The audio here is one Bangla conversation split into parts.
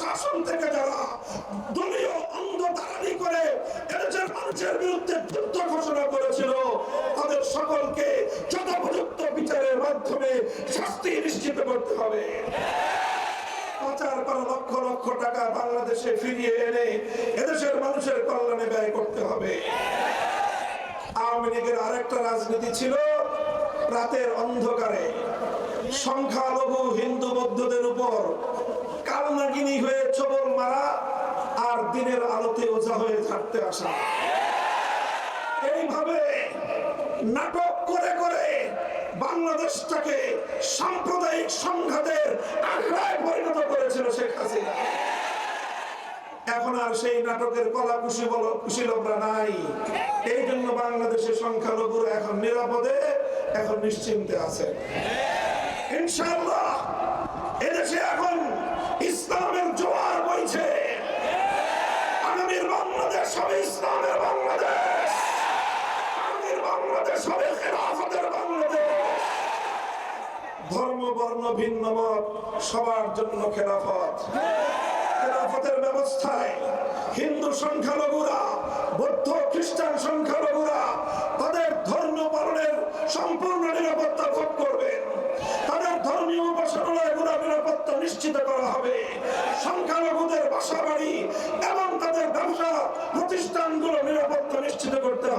শাসন থেকে যারা দলীয় অন্ধ দালালি করে এদেশের মানুষের বিরুদ্ধে যুদ্ধ ঘোষণা করেছিল, তাদের সকলকে যথোপযুক্ত বিচারের মাধ্যমে শাস্তি নিশ্চিত করতে হবে। সংখ্যালঘু হিন্দু বৌদ্ধদের উপর কালনাগিনী হয়ে ছবল মারা আর দিনের আলোতে ওঝা হয়ে থাকতে আসা। এইভাবে নাটক করে করে বাংলাদেশটাকে সাম্প্রদায়িক সংঘাতের আখড়ায় পরিণত করেছিল শেখ হাসিনা। এখন আর সেই নাটকের কলা খুশি বল কুশীলভরা নাই। এই জন্য বাংলাদেশের সংখ্যালঘুরা এখন নিরাপদে, এখন নিশ্চিন্তে আছে। ইনশাআল্লাহ হবে ইসলামের বাংলাদেশ। আগামীর বাংলাদেশ হবে খেলাফতের বাংলাদেশ। ধর্ম, বর্ণ, ভিন্ন মত সবার জন্য খেলাফত। খেলাফতের ব্যবস্থায় হিন্দু সংখ্যালঘুরা, বৌদ্ধ, খ্রিস্টান সংখ্যালঘুরা তাদের ধর্ম পালনের সম্পূর্ণ নিরাপত্তা ভোগ করবেন তাদের ধর্মীয় উপাসনালয়গুলোর নিরাপত্তা নিশ্চিত করা হবে। সংখ্যালঘুদের বাসা বাড়ি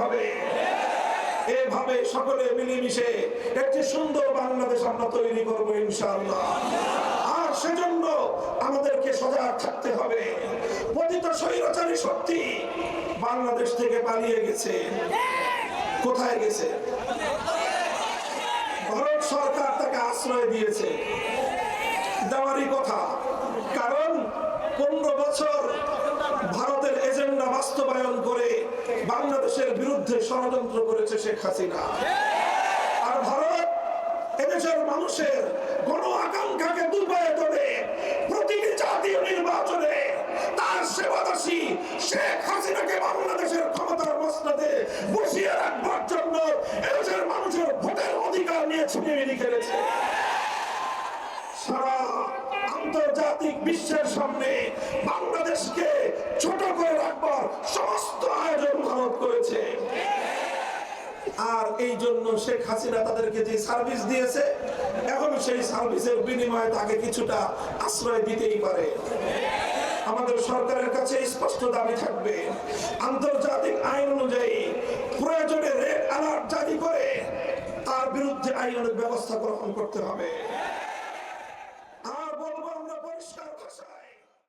হবে। এভাবে সকলে মিলেমিশে একটি সুন্দর বাংলাদেশ আমরা তৈরি করব ইনশাআল্লাহ। আর সেজন্য আমাদেরকে সজাগ থাকতে হবে। পতিত স্বৈরাচারী শক্তি বাংলাদেশ থেকে পালিয়ে গেছে। কোথায় গেছে? ভারত সরকার তাকে আশ্রয় দিয়েছে। দেওয়ারই কথা। বাংলাদেশের বিরুদ্ধে ষড়যন্ত্র করেছে শেখ হাসিনা। আর ভারত এদেশের মানুষের গণ আকাঙ্ক্ষাকে দুর্বয়ে তোলে প্রতিটি জাতীয় নির্বাচনে অধিকার নিয়ে আন্তর্জাতিক বিশ্বের সামনে বাংলাদেশকে ছোট আর এই জন্য শেখ হাসিনা তাদেরকে যে সার্ভিস দিয়েছে, এখন সেই সার্ভিসের বিনিময়ে তাকে কিছুটা আশ্রয় দিতেই পারে। আমাদের সরকারের কাছে স্পষ্ট দাবি থাকবে, আন্তর্জাতিক আইন অনুযায়ী প্রয়োজনে রেড অ্যালার্ট জারি করে তার বিরুদ্ধে আইনের ব্যবস্থা গ্রহণ করতে হবে।